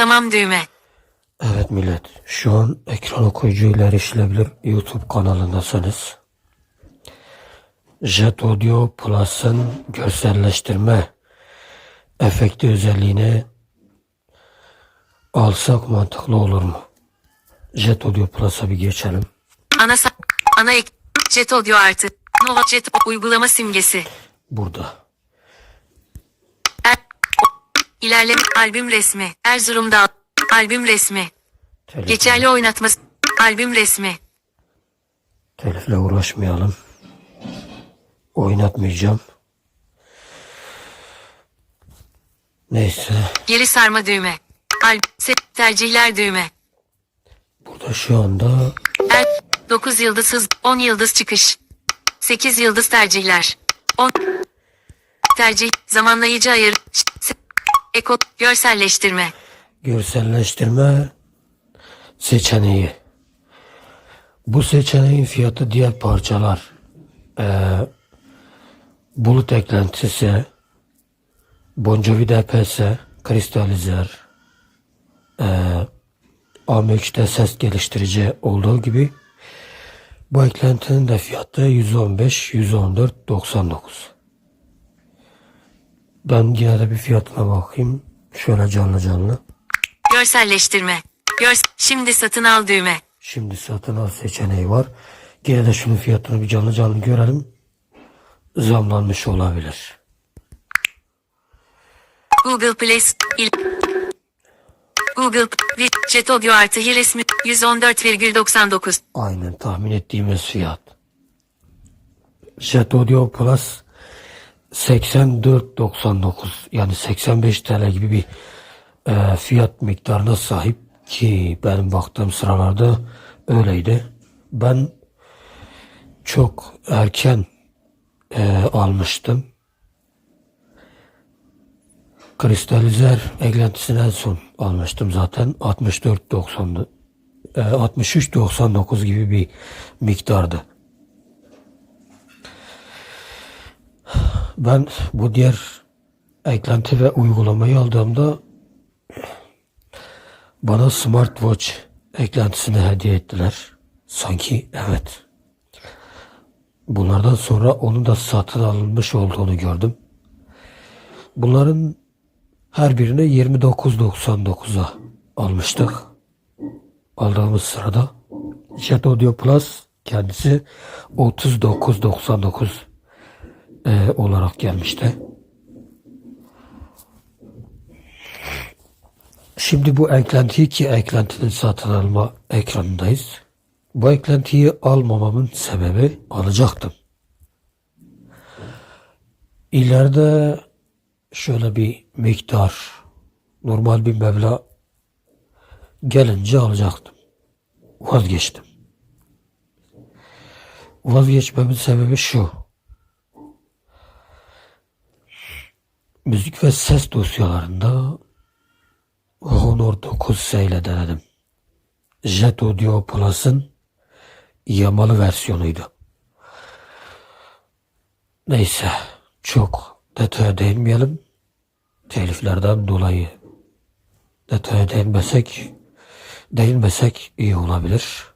Tamam düğme. Evet millet, şu an ekran okuyucuyla erişilebilir YouTube kanalındasınız. Jet Audio Plus'ın görselleştirme efekti özelliğini alsak mantıklı olur mu? Jet Audio Plus'a bir geçelim. Ana ana ek Jet Audio artı Nova Jet uygulama simgesi. Burada. Er, ilerleme albüm resmi. Erzurum'da albüm resmi. Telif, Geçerli oynatma albüm resmi. telifle uğraşmayalım. Oynatmayacağım. Neyse. Geri sarma düğme. Al se- tercihler düğme. Burada şu anda Er 9 yıldız hız 10 yıldız çıkış. 8 yıldız tercihler. 10 tercih zamanlayıcı ayır. Ş- se- Eko görselleştirme. görselleştirme seçeneği. Bu seçeneğin fiyatı diğer parçalar eee, bulut eklentisi, Bon Jovi DPS, kristalizer, eee AM3'te ses geliştirici olduğu gibi bu eklentinin de fiyatı 115, 114, 99. Ben yine de bir fiyatına bakayım. Şöyle canlı canlı. Görselleştirme. Görs şimdi satın al düğme. Şimdi satın al seçeneği var. Yine de şunun fiyatını bir canlı canlı görelim. Zamlanmış olabilir. Google Play Google Jet Audio artı resmi 114,99 Aynen tahmin ettiğimiz fiyat. Jet Audio Plus 84.99 yani 85 TL gibi bir e, fiyat miktarına sahip ki benim baktığım sıralarda öyleydi. Ben çok erken e, almıştım. Kristalizer eklentisini en son almıştım zaten 64.90'dı. E, 63.99 gibi bir miktardı. Ben bu diğer eklenti ve uygulamayı aldığımda bana smartwatch eklentisini hediye ettiler. Sanki evet. Bunlardan sonra onun da satın alınmış olduğunu gördüm. Bunların her birine 29.99'a almıştık. Aldığımız sırada Jet Audio Plus kendisi 39.99 e, olarak gelmişti. Şimdi bu eklentiyi ki eklentinin satın alma ekranındayız. Bu eklentiyi almamamın sebebi alacaktım. İleride şöyle bir miktar normal bir meblağ gelince alacaktım. Vazgeçtim. Vazgeçmemin sebebi şu. Müzik ve ses dosyalarında Honor 9S ile denedim. Jet Audio Plus'ın yamalı versiyonuydu. Neyse çok detaya değinmeyelim. Teliflerden dolayı detaya değinmesek değinmesek iyi olabilir.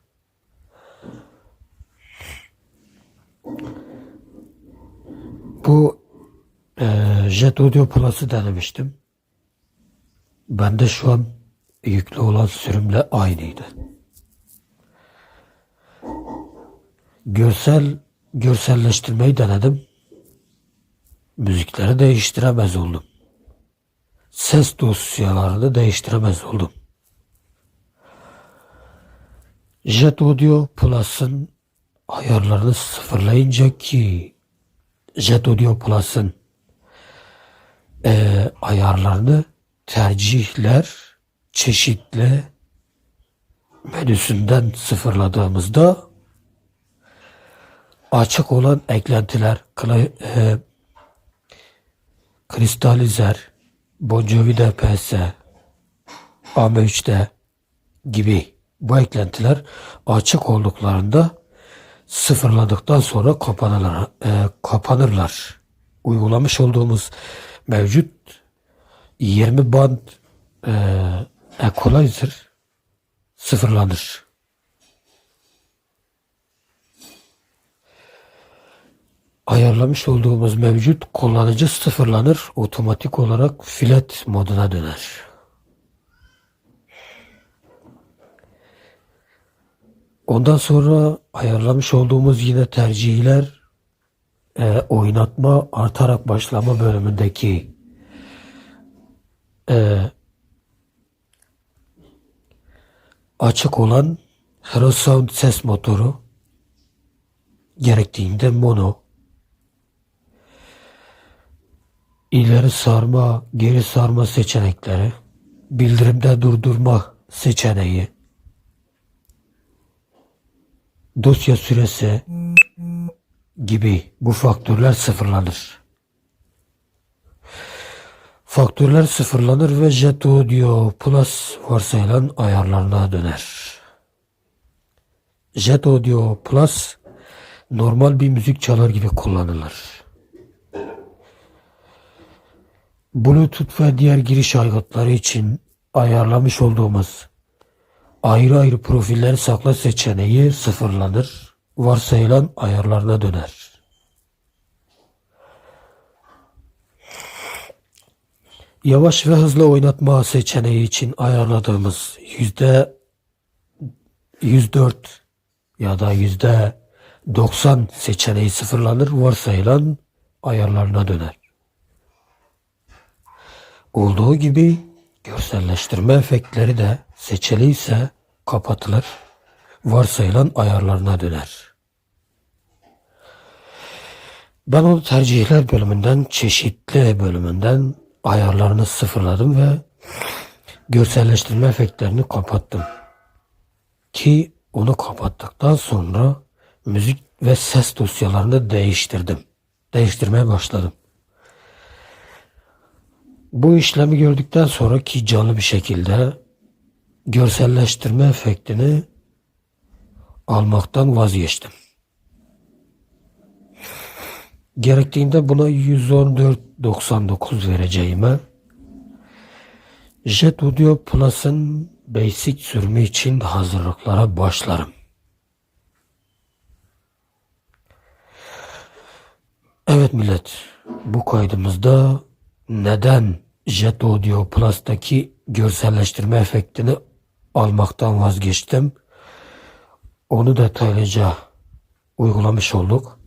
Bu eee Jet Audio Plus'ı denemiştim. Bende şu an yüklü olan sürümle aynıydı. Görsel görselleştirmeyi denedim. Müzikleri değiştiremez oldum. Ses dosyalarını değiştiremez oldum. Jet Audio Plus'ın ayarlarını sıfırlayınca ki Jet Audio Plus'ın eee, ayarlarını tercihler çeşitli menüsünden sıfırladığımızda açık olan eklentiler e, kristalizer, Bon Jovi DPS, AM3'de gibi bu eklentiler açık olduklarında sıfırladıktan sonra kapanırlar. e, kapanırlar. Uygulamış olduğumuz mevcut 20 band e, equalizer sıfırlanır. Ayarlamış olduğumuz mevcut kullanıcı sıfırlanır, otomatik olarak filet moduna döner. Ondan sonra ayarlamış olduğumuz yine tercihler e, oynatma artarak başlama bölümündeki e, açık olan Hero Sound ses motoru gerektiğinde mono. İleri sarma geri sarma seçenekleri bildirimde durdurma seçeneği dosya süresi gibi bu faktörler sıfırlanır. Faktörler sıfırlanır ve Jet Audio Plus varsayılan ayarlarına döner. Jet Audio Plus normal bir müzik çalar gibi kullanılır. Bluetooth ve diğer giriş aygıtları için ayarlamış olduğumuz ayrı ayrı profiller sakla seçeneği sıfırlanır, varsayılan ayarlarına döner. Yavaş ve hızlı oynatma seçeneği için ayarladığımız yüzde 104 ya da yüzde 90 seçeneği sıfırlanır, varsayılan ayarlarına döner. Olduğu gibi görselleştirme efektleri de seçili ise kapatılır, varsayılan ayarlarına döner. Ben onu tercihler bölümünden, çeşitli bölümünden ayarlarını sıfırladım ve görselleştirme efektlerini kapattım. Ki onu kapattıktan sonra müzik ve ses dosyalarını değiştirdim. Değiştirmeye başladım. Bu işlemi gördükten sonra ki canlı bir şekilde görselleştirme efektini almaktan vazgeçtim. Gerektiğinde buna 114.99 vereceğime Jet Audio Plus'ın basic sürümü için hazırlıklara başlarım. Evet millet, bu kaydımızda neden Jet Audio Plus'taki görselleştirme efektini almaktan vazgeçtim? Onu detaylıca uygulamış olduk.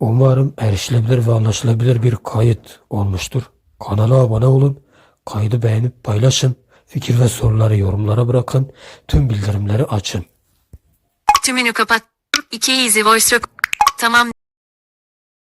Umarım erişilebilir ve anlaşılabilir bir kayıt olmuştur. Kanala abone olun, kaydı beğenip paylaşın, fikir ve soruları yorumlara bırakın, tüm bildirimleri açın. Tümünü kapat. 2 Easy Voice Rec- Tamam.